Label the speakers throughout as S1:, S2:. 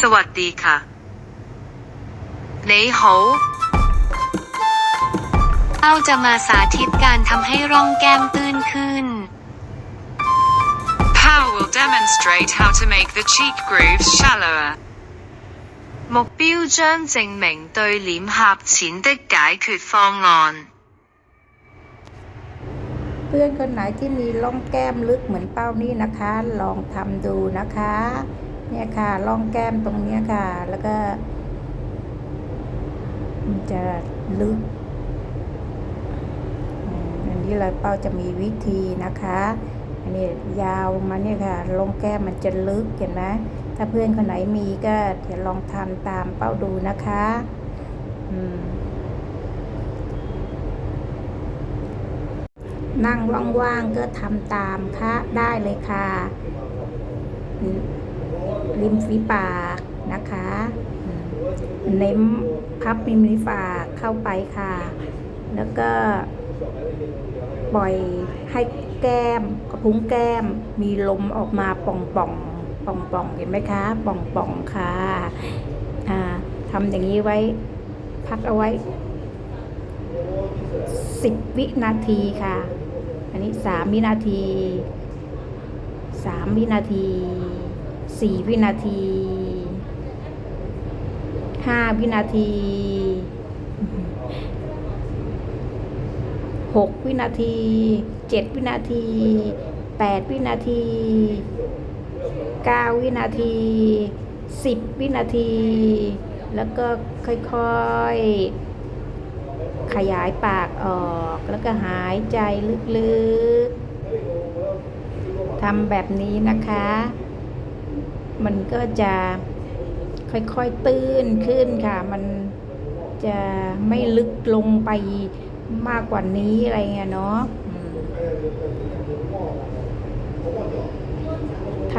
S1: สวัสดีค่ะ你好
S2: เป้าจะมาสาธิตการทำให้ร่องแก้มตื้นขึ้น
S1: Pao will demonstrate how to make the cheek grooves shallower 目标将证明对脸颊前的解决方案
S3: เพื่อนคนไหนที่มีร่องแก้มลึกเหมือนเป้านี่นะคะ ลองทำดูนะคะ เนี่ยค่ะร่องแก้มตรงเนี้ยค่ะ แล้วก็มันจะลึก อันนี้เราเป้าจะมีวิธีนะคะ อันนี้ยาวมาเนี่ยค่ะร่องแก้มมันจะลึกเห็นไหมถ้าเพื่อนคนไหนมีก็เดี๋ยวลองทำตามเป้าดูนะคะอืมนั่งว่างๆก็ทำตามค่ะได้เลยค่ะ ริมฝีปากนะคะ เน้มพับริมฝีปากเข้าไปค่ะ แล้วก็ปล่อยให้แก้มกระพุ้งแก้มมีลมออกมาป่องป่องป่องป่องเห็นไหมคะป่องป่องค่ะทำอย่างนี้ไว้พักเอาไว้สิบวินาทีค่ะ อันนี้สามวินาทีสามวินาที สี่วินาทีห้าวินาทีหกวินาทีเจ็ดวินาทีแปดวินาทีเก้าวินาทีสิบวินาที แล้วก็ค่อยๆ ขยายปากออกแล้วก็หายใจลึกๆทำแบบนี้นะคะ มันก็จะค่อยๆตื้นขึ้นค่ะ มันจะไม่ลึกลงไปมากกว่านี้อะไรเงี้ยเนาะท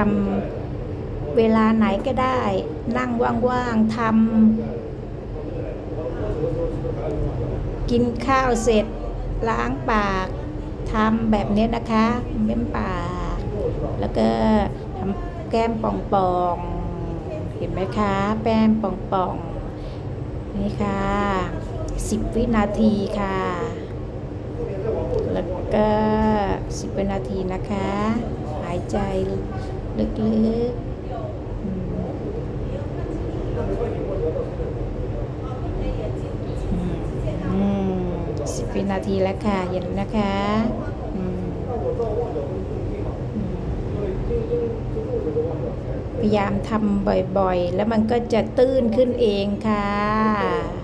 S3: ำเวลาไหนก็ได้ นั่งว่างๆทำกินข้าวเสร็จ ล้างปากทำแบบนี้นะคะเม้มปาก แล้วก็ แก้มป่องๆเห็นไหมคะแป้มป่องๆนี่ค่ะสิบวินาทีค่ะ แล้วก็สิบวินาทีนะคะ หายใจลึกๆสิบวินาทีแล้วค่ะเย็นนะคะ อืม พยายามทำบ่อยๆ แล้วมันก็จะตื้นขึ้นเองค่ะ